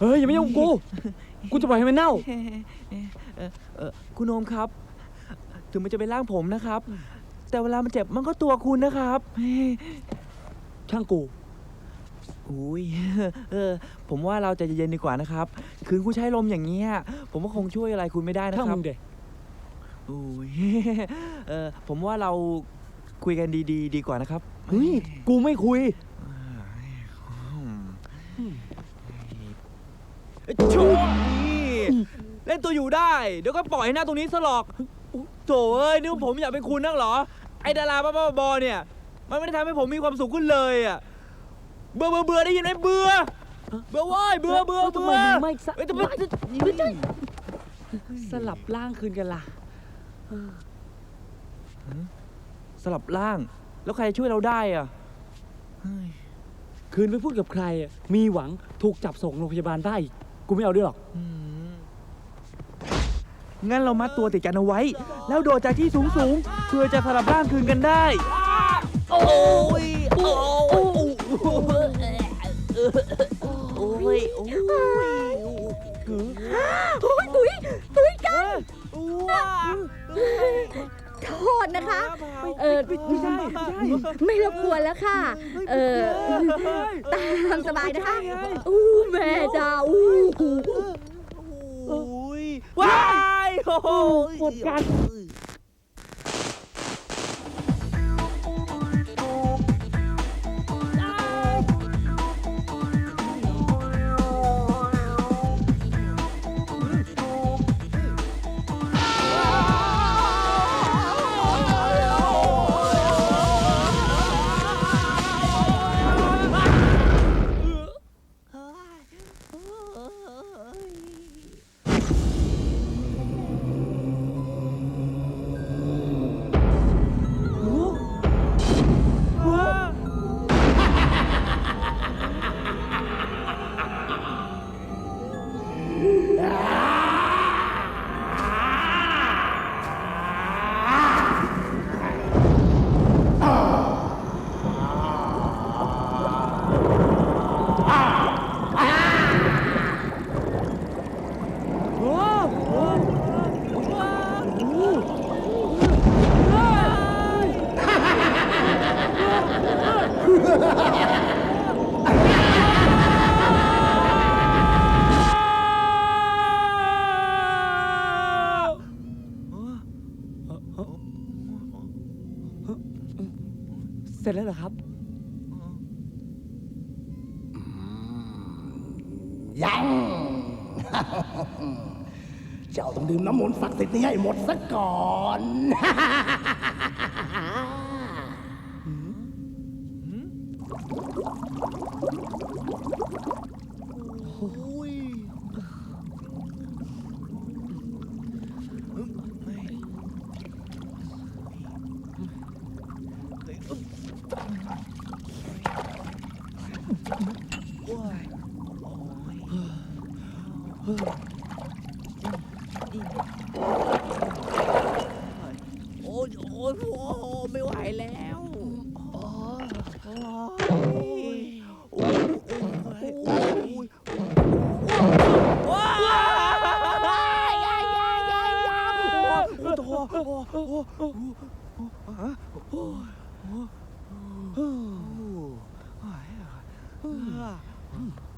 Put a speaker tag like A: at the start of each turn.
A: เฮ้ยอย่ามายุ่งกับกู กูจะปล่อยให้มันเน่า
B: เออเออคุณโอมครับ ถึงมันจะเป็นร่างผมนะครับ แต่เวลามันเจ็บมันก็ตัวคุณนะครับ
A: ช่างกู
B: อุ้ยเออ ผมว่าเราใจะเย็นๆดีกว่านะครับ คืนคุณใช้ลมอย่างเงี้ย ผมก็คงช่วยอะไรคุณไม่ได้นะ
A: ช่าง
B: ครั
A: มึ
B: บ
A: งเด็
B: อุ้ย เออผมว่าเราคุยกันดีๆ ดีกว่านะครับ
A: เฮ้ย กูไม่คุย
B: โชนี่เล่นตัวอยู่ได้ เดี๋ยวก็ปล่อยให้หน้าตรงนี้สลอกโถเอ้ยนึกว่าผมอยากเป็นคุณนักเหรอ ไอ้ดาราบ้าๆบอๆเนี่ย มันไม่ได้ทำให้ผมมีความสุขขึ้นเลยอะ เบื่อเบื่อเบื่อได้ยินไหมเบื่อ เบื่อเว้ยเบื่อเบื่อ
A: แล้วทำ
B: เบื่
A: ไม
B: อ
A: มึงไม่สะ
B: เอ้ยทำไม
A: ไม่ใช่ สลับร่างคืนกันล่ะ
B: สลับร่าง แล้วใครช่วยเราได้อะเฮ้ย
A: คืนไปพูดกับใครอะมีหวังถูกจับส่งโรงพยาบาลได้อีก กูไม่เอาด้วยหรอก
B: อืมงั้นเรามัดตัวติดกันเอาไว้ แล้วโดดจากที่สูงสูงๆเพื่อจะสลับร่างคืนกันได้ โอ้ย โอ้ย โอ้ย โอ้ย
C: โอ้ยตุ้ยตุ้ยกัน
B: ว้า
C: โทษนะคะ เออ
B: ไม่ใช่ไม่ใช่
C: ไม่รบกวนแล้วค่ะ เออตามสบายนะคะอู้แม่จ้าอู้หู
B: โอ้ยว้ายโอ้ย
A: หมดกัน เสร็จแล้วเหรอครับ
D: ยัง เจ้าต้องดื่มน้ำมนต์ศักดิ์สิทธิ์นี้ให้หมดซะก่อน
B: โอ้ยโอ้ยโอ้ยไม่ไหวแล้วโอ้ยโอ้ยโอ้ยโอ้ยว้ายยายยายยายยายโอ้โหโอ้โหโอ้โหโอ้โห Ooh. Oh, yeah. Hmm. Ah. Hmm.